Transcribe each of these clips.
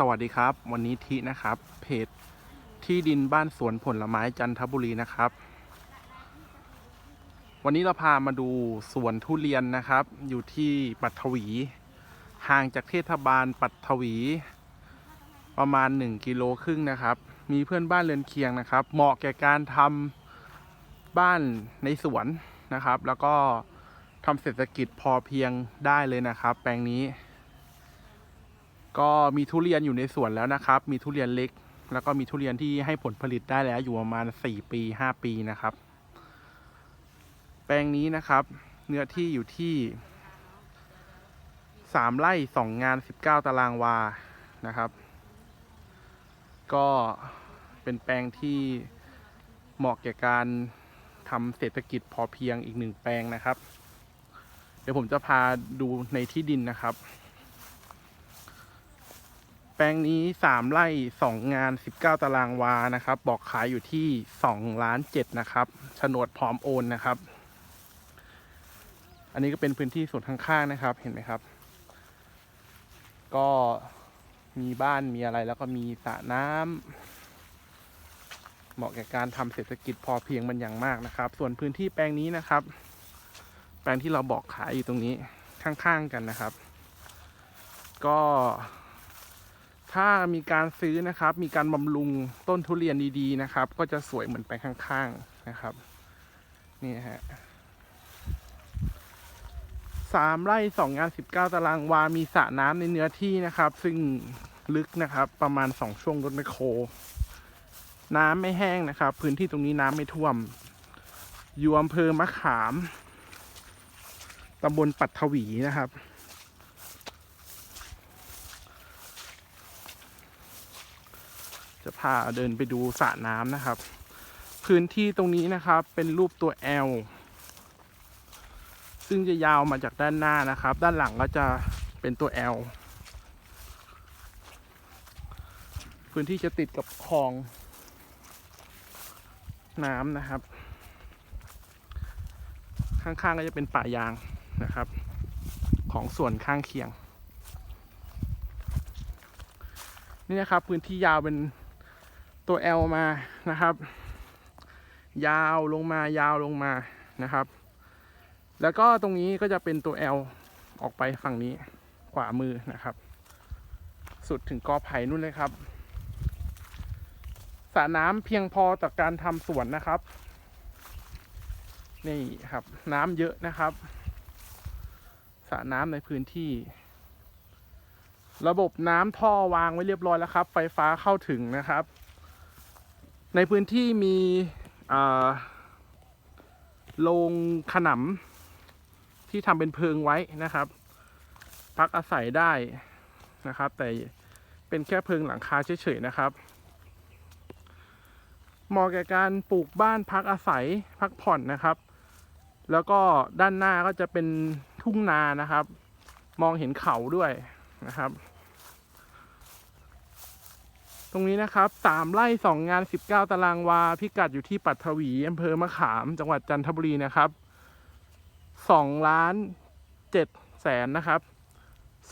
สวัสดีครับ วันนี้ทินะครับ เพจที่ดินบ้านสวนผลไม้จันทบุรีนะครับ วันนี้เราพามาดูสวนทุเรียนนะครับ อยู่ที่ปัทวี ห่างจากเทศบาลปัทวี ประมาณ 1 กิโลครึ่งนะครับ มีเพื่อนบ้านเรือนเคียงนะครับ เหมาะแก่การทำบ้านในสวนนะครับ แล้วก็ทำเศรษฐกิจพอเพียงได้เลยนะครับ แปลงนี้ ก็มีทุเรียนอยู่ในสวนแล้วนะครับ มีทุเรียนเล็ก แล้วก็มีทุเรียนที่ให้ผลผลิตได้แล้วอยู่ประมาณ 4 ปี 5 ปีนะครับ แปลงนี้นะครับ เนื้อที่อยู่ที่3ไร่2 งาน 19 ตารางวานะครับ ก็เป็นแปลงที่เหมาะแก่การทำเศรษฐกิจพอเพียงอีกหนึ่งแปลงนะครับ เดี๋ยวผมจะพาดูในที่ดินนะครับ แปลงนี้สามไร่สองงานสิบเก้าตารางวานะครับ บอกขายอยู่ที่สองล้านเจ็ดนะครับโฉนดพร้อมโอนนะครับ อันนี้ก็เป็นพื้นที่ส่วนข้างๆนะครับ เห็นไหมครับ ก็มีบ้านมีอะไรแล้วก็มีสระน้ำเหมาะแก่การทำเศรษฐกิจพอเพียงมันอย่างมากนะครับ ส่วนพื้นที่แปลงนี้นะครับ แปลงที่เราบอกขายอยู่ตรงนี้ข้างๆกันนะครับ ก็ ถ้ามีการซื้อนะครับ มีการบำรุงต้นทุเรียนดีๆนะครับ ก็จะสวยเหมือนไปข้างๆนะครับ นี่ฮะสามไร่สองงานสิบเก้าตารางวา มีสระน้ำในเนื้อที่นะครับ ซึ่งลึกนะครับ ประมาณสองช่วงรถไมโคร น้ำไม่แห้งนะครับ พื้นที่ตรงนี้น้ำไม่ท่วม อยู่อำเภอมะขามตำบลปัตถวีนะครับ จะพาเดินไปดูสระน้ำนะครับ พื้นที่ตรงนี้นะครับเป็นรูปตัว L ซึ่งจะยาวมาจากด้านหน้านะครับ ด้านหลังก็จะเป็นตัว L พื้นที่จะติดกับคลองน้ำนะครับ ข้างๆก็จะเป็นป่ายางนะครับ ของส่วนข้างเคียง นี่นะครับพื้นที่ยาวเป็น ตัว L มานะครับ ยาวลงมายาวลงมานะครับ แล้วก็ตรงนี้ก็จะเป็นตัว L ออกไปฝั่งนี้ขวามือนะครับ สุดถึงกอไผ่นู่นเลยครับสระน้ำเพียงพอต่อการทำสวนนะครับ นี่ครับ น้ำเยอะนะครับสระน้ำในพื้นที่ ระบบน้ำท่อวางไว้เรียบร้อยแล้วครับ ไฟฟ้าเข้าถึงนะครับ ในพื้นที่มีโรงขนำที่ทำเป็นเพิงไว้นะครับ พักอาศัยได้นะครับ แต่เป็นแค่เพิงหลังคาเฉยๆนะครับเหมาะแก่การปลูกบ้านพักอาศัยพักผ่อนนะครับ แล้วก็ด้านหน้าก็จะเป็นทุ่งนานะครับ มองเห็นเขาด้วยนะครับ ตรงนี้นะครับสามไร่สองงานสิบเก้าตารางวา พิกัดอยู่ที่ปัตถวีอำเภอมะขามจังหวัดจันทบุรีนะครับสองล้านเจ็ดแสนนะครับ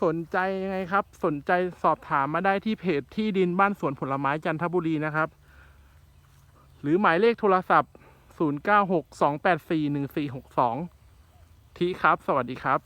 สนใจยังไงครับ สนใจสอบถามมาได้ที่เพจที่ดินบ้านสวนผลไม้จันทบุรีนะครับ หรือหมายเลขโทรศัพท์ 0962841462ทีครับ สวัสดีครับ